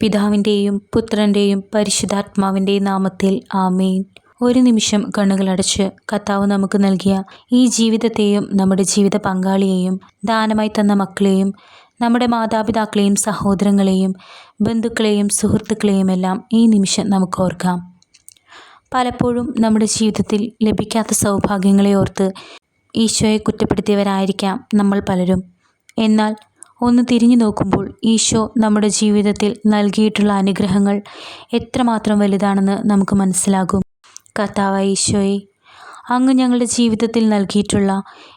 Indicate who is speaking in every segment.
Speaker 1: പിതാവിന്റെയും പുത്രന്റെയും പരിശുദ്ധാത്മാവിന്റെയും നാമത്തിൽ ആമേൻ. ഒരു നിമിഷം കണ്ണുകളടച്ച് കർത്താവ് നമുക്ക് നൽകിയ ഈ ജീവിതത്തെയും നമ്മുടെ ജീവിത പങ്കാളിയെയും ദാനമായി തന്ന മക്കളെയും നമ്മുടെ മാതാപിതാക്കളെയും സഹോദരങ്ങളെയും ബന്ധുക്കളെയും സുഹൃത്തുക്കളെയും എല്ലാം ഈ നിമിഷം നമുക്ക് ഓർക്കാം. പലപ്പോഴും നമ്മുടെ ജീവിതത്തിൽ ലഭിക്കാത്ത സൗഭാഗ്യങ്ങളെ ഓർത്ത് ഈശോയെ കുറ്റപ്പെടുത്തിയവരായിരിക്കാം നമ്മൾ പലരും. എന്നാൽ ഒന്ന് തിരിഞ്ഞു നോക്കുമ്പോൾ ഈശോ നമ്മുടെ ജീവിതത്തിൽ നൽകിയിട്ടുള്ള അനുഗ്രഹങ്ങൾ എത്രമാത്രം വലുതാണെന്ന് നമുക്ക് മനസ്സിലാകും. കർത്താവ് ഈശോയെ അങ്ങ് ഞങ്ങളുടെ ജീവിതത്തിൽ നൽകിയിട്ടുള്ള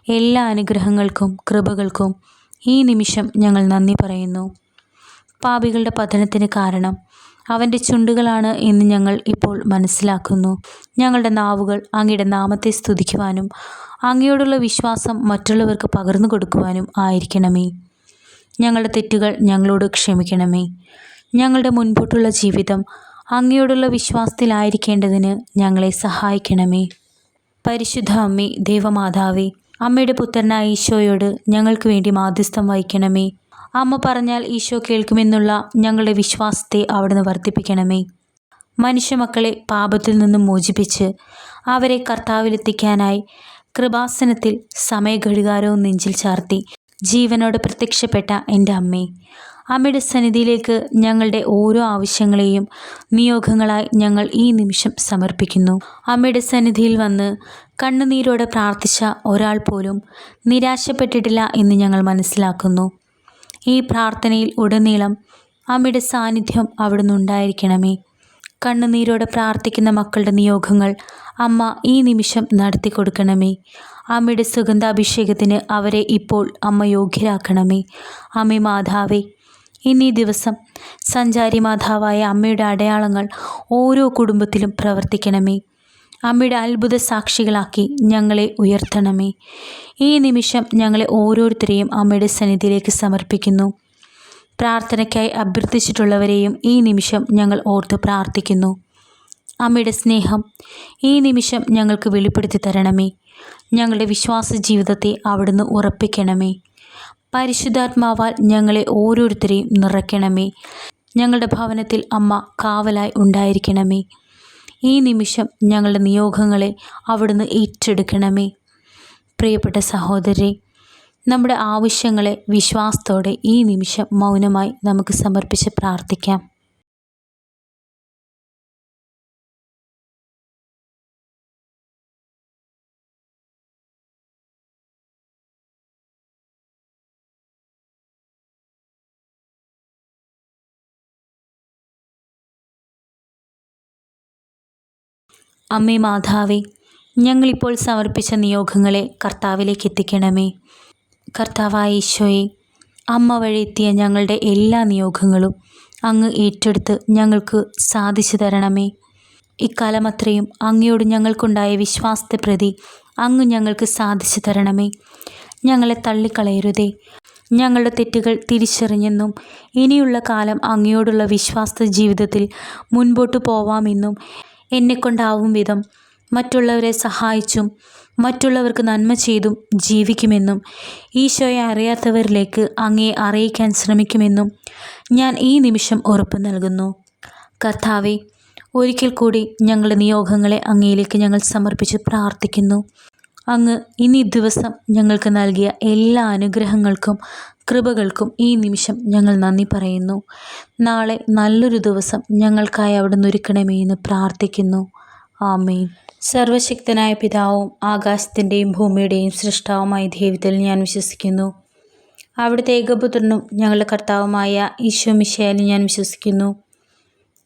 Speaker 1: എല്ലാ അനുഗ്രഹങ്ങൾക്കും കൃപകൾക്കും ഈ നിമിഷം ഞങ്ങൾ നന്ദി പറയുന്നു. പാപികളുടെ പതനത്തിന് കാരണം അവന്റെ ചുണ്ടുകളാണ് എന്ന് ഞങ്ങൾ ഇപ്പോൾ മനസ്സിലാക്കുന്നു. ഞങ്ങളുടെ നാവുകൾ അങ്ങയുടെ നാമത്തെ സ്തുതിക്കുവാനും അങ്ങയോടുള്ള വിശ്വാസം മറ്റുള്ളവർക്ക് പകർന്നു കൊടുക്കുവാനും ആയിരിക്കണമേ. ഞങ്ങളുടെ തെറ്റുകൾ ഞങ്ങളോട് ക്ഷമിക്കണമേ. ഞങ്ങളുടെ മുൻപോട്ടുള്ള ജീവിതം അങ്ങയോടുള്ള വിശ്വാസത്തിലായിരിക്കേണ്ടതിന് ഞങ്ങളെ സഹായിക്കണമേ. പരിശുദ്ധ അമ്മേ ദേവമാതാവേ അമ്മയുടെ പുത്രനായ ഈശോയോട് ഞങ്ങൾക്ക് വേണ്ടി മാധ്യസ്ഥം വഹിക്കണമേ. അമ്മ പറഞ്ഞാൽ ഈശോ കേൾക്കുമെന്നുള്ള ഞങ്ങളുടെ വിശ്വാസത്തെ അവിടുന്ന് വർദ്ധിപ്പിക്കണമേ. മനുഷ്യമക്കളെ പാപത്തിൽ നിന്നും മോചിപ്പിച്ച് അവരെ കർത്താവിലെത്തിക്കാനായി കൃപാസനത്തിൽ സമയഘടികാരവും നെഞ്ചിൽ ചാർത്തി ജീവനോട് പ്രത്യക്ഷപ്പെട്ട എന്റെ അമ്മേ അമ്മയുടെ സന്നിധിയിലേക്ക് ഞങ്ങളുടെ ഓരോ ആവശ്യങ്ങളെയും നിയോഗങ്ങളായി ഞങ്ങൾ ഈ നിമിഷം സമർപ്പിക്കുന്നു. അമ്മയുടെ സന്നിധിയിൽ വന്ന് കണ്ണുനീരോടെ പ്രാർത്ഥിച്ച ഒരാൾ പോലും നിരാശപ്പെട്ടിട്ടില്ല എന്ന് ഞങ്ങൾ മനസ്സിലാക്കുന്നു. ഈ പ്രാർത്ഥനയിൽ ഉടനീളം അമ്മയുടെ സാന്നിധ്യം അവിടുന്ന് ഉണ്ടായിരിക്കണമേ. കണ്ണുനീരോടെ പ്രാർത്ഥിക്കുന്ന മക്കളുടെ നിയോഗങ്ങൾ അമ്മ ഈ നിമിഷം നടത്തി കൊടുക്കണമേ. അമ്മയുടെ സുഗന്ധാഭിഷേകത്തിന് അവരെ ഇപ്പോൾ അമ്മ യോഗ്യരാക്കണമേ. അമ്മ മാതാവേ ഇന്നീ ദിവസം സഞ്ചാരി മാതാവായ അമ്മയുടെ അടയാളങ്ങൾ ഓരോ കുടുംബത്തിലും പ്രവർത്തിക്കണമേ. അമ്മയുടെ അത്ഭുത സാക്ഷികളാക്കി ഞങ്ങളെ ഉയർത്തണമേ. ഈ നിമിഷം ഞങ്ങളെ ഓരോരുത്തരെയും അമ്മയുടെ സന്നിധിയിലേക്ക് സമർപ്പിക്കുന്നു. പ്രാർത്ഥനയ്ക്കായി അഭ്യർത്ഥിച്ചിട്ടുള്ളവരെയും ഈ നിമിഷം ഞങ്ങൾ ഓർത്ത് പ്രാർത്ഥിക്കുന്നു. അമ്മയുടെ സ്നേഹം ഈ നിമിഷം ഞങ്ങൾക്ക് വെളിപ്പെടുത്തി തരണമേ. ഞങ്ങളുടെ വിശ്വാസ ജീവിതത്തെ അവിടുന്ന് ഉറപ്പിക്കണമേ. പരിശുദ്ധാത്മാവാൽ ഞങ്ങളെ ഓരോരുത്തരെയും നിറയ്ക്കണമേ. ഞങ്ങളുടെ ഭവനത്തിൽ അമ്മ കാവലായി ഉണ്ടായിരിക്കണമേ. ഈ നിമിഷം ഞങ്ങളുടെ നിയോഗങ്ങളെ അവിടുന്ന് ഏറ്റെടുക്കണമേ. പ്രിയപ്പെട്ട സഹോദരി നമ്മുടെ ആവശ്യങ്ങളെ വിശ്വാസത്തോടെ ഈ നിമിഷം മൗനമായി നമുക്ക് സമർപ്പിച്ച് പ്രാർത്ഥിക്കാം. അമ്മേ മാതാവേ ഞങ്ങളിപ്പോൾ സമർപ്പിച്ച നിയോഗങ്ങളെ കർത്താവിലേക്ക് എത്തിക്കണമേ. കർത്താവായ ഈശോയെ അമ്മ വഴി എത്തിയ ഞങ്ങളുടെ എല്ലാ നിയോഗങ്ങളും അങ്ങ് ഏറ്റെടുത്ത് ഞങ്ങൾക്ക് സാധിച്ചു തരണമേ. ഇക്കാലമത്രയും അങ്ങയോട് ഞങ്ങൾക്കുണ്ടായ വിശ്വാസത്തെ പ്രതി അങ്ങ് ഞങ്ങൾക്ക് സാധിച്ചു തരണമേ. ഞങ്ങളെ തള്ളിക്കളയരുതേ. ഞങ്ങളുടെ തെറ്റുകൾ തിരിച്ചറിഞ്ഞെന്നും ഇനിയുള്ള കാലം അങ്ങയോടുള്ള വിശ്വാസ ജീവിതത്തിൽ മുൻപോട്ട് പോവാമെന്നും എന്നെക്കൊണ്ടാവും വിധം മറ്റുള്ളവരെ സഹായിച്ചും മറ്റുള്ളവർക്ക് നന്മ ചെയ്തും ജീവിക്കുമെന്നും ഈശോയെ അറിയാത്തവരിലേക്ക് അങ്ങേ അറിയിക്കാൻ ശ്രമിക്കുമെന്നും ഞാൻ ഈ നിമിഷം ഉറപ്പ് നൽകുന്നു. കർത്താവെ ഒരിക്കൽ കൂടി ഞങ്ങളുടെ നിയോഗങ്ങളെ അങ്ങയിലേക്ക് ഞങ്ങൾ സമർപ്പിച്ച് പ്രാർത്ഥിക്കുന്നു. അങ്ങ് ഇനി ദിവസം ഞങ്ങൾക്ക് നൽകിയ എല്ലാ അനുഗ്രഹങ്ങൾക്കും കൃപകൾക്കും ഈ നിമിഷം ഞങ്ങൾ നന്ദി പറയുന്നു. നാളെ നല്ലൊരു ദിവസം ഞങ്ങൾക്കായി അവിടെ നിന്ന് ഒരുക്കണമേ എന്ന് പ്രാർത്ഥിക്കുന്നു. ആമേൻ. സർവശക്തനായ പിതാവും ആകാശത്തിന്റെയും ഭൂമിയുടെയും സൃഷ്ടാവുമായ ദൈവത്തിൽ ഞാൻ വിശ്വസിക്കുന്നു. അവിടുത്തെ ഏകപുത്രനും ഞങ്ങളുടെ കർത്താവുമായ ഈശോ മിശയാലും ഞാൻ വിശ്വസിക്കുന്നു.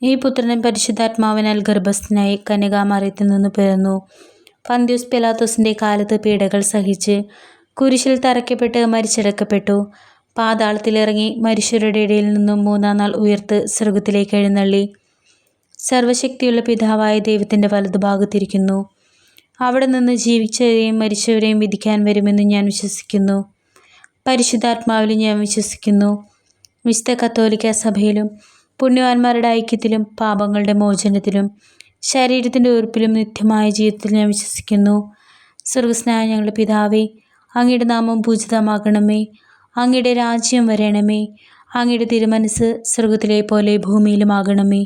Speaker 1: ഈ പുത്രനും പരിശുദ്ധാത്മാവിനാൽ ഗർഭസ്ഥനായി കന്യകാമറിയത്തിൽ നിന്ന് പിറന്നു. പന്ത്യൂസ് പെലാത്തോസിന്റെ കാലത്ത് പീഡകൾ സഹിച്ച് കുരിശിൽ തറയ്ക്കപ്പെട്ട് മരിച്ചടക്കപ്പെട്ടു. പാതാളത്തിലിറങ്ങി മരിച്ചവരുടെ ഇടയിൽ നിന്നും മൂന്നാം നാൾ ഉയർത്ത് സ്വർഗത്തിലേക്ക് എഴുന്നള്ളി. സർവശക്തിയുള്ള പിതാവായ ദൈവത്തിന്റെ വലതുഭാഗത്തിരിക്കുന്നു. അവിടെ നിന്ന് ജീവിച്ചവരെയും മരിച്ചവരെയും വിധിക്കാൻ വരുമെന്ന് ഞാൻ വിശ്വസിക്കുന്നു. പരിശുദ്ധാത്മാവിലും ഞാൻ വിശ്വസിക്കുന്നു. വിശുദ്ധ കത്തോലിക്ക സഭയിലും പുണ്യവാന്മാരുടെ ഐക്യത്തിലും പാപങ്ങളുടെ മോചനത്തിലും ശരീരത്തിന്റെ ഉറുപ്പിലും നിത്യമായ ജീവിതത്തിൽ ഞാൻ വിശ്വസിക്കുന്നു. സ്വർഗസ്നായ ഞങ്ങളുടെ പിതാവേ അങ്ങയുടെ നാമം പൂജിതമാകണമേ. അങ്ങയുടെ രാജ്യം വരണമേ. അങ്ങയുടെ തിരുമനസ് സ്വർഗത്തിലെ പോലെ ഭൂമിയിലുമാകണമേ.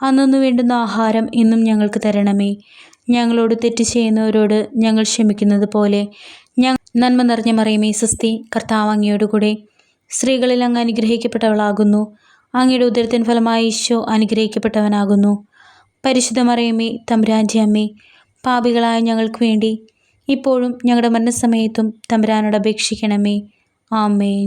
Speaker 1: അന്നൊന്നു വേണ്ടുന്ന ആഹാരം ഇന്നും ഞങ്ങൾക്ക് തരണമേ. ഞങ്ങളോട് തെറ്റ് ചെയ്യുന്നവരോട് ഞങ്ങൾ ക്ഷമിക്കുന്നത് പോലെ. ഞങ്ങൾ നന്മ നിറഞ്ഞ മറിയമേ സുസ്തി കർത്താവ് അങ്ങയോടുകൂടെ സ്ത്രീകളിൽ അങ്ങ് അനുഗ്രഹിക്കപ്പെട്ടവളാകുന്നു. അങ്ങയുടെ ഉദരത്തിൻ ഫലമായി ഈശോ അനുഗ്രഹിക്കപ്പെട്ടവനാകുന്നു. പരിശുദ്ധ മറിയമ്മേ തമ്പുരാന്റെ അമ്മേ പാപികളായ ഞങ്ങൾക്ക് വേണ്ടി ഇപ്പോഴും ഞങ്ങളുടെ മരണസമയത്തും തമ്പുരാനോട് അപേക്ഷിക്കണമേ. ആമേൻ.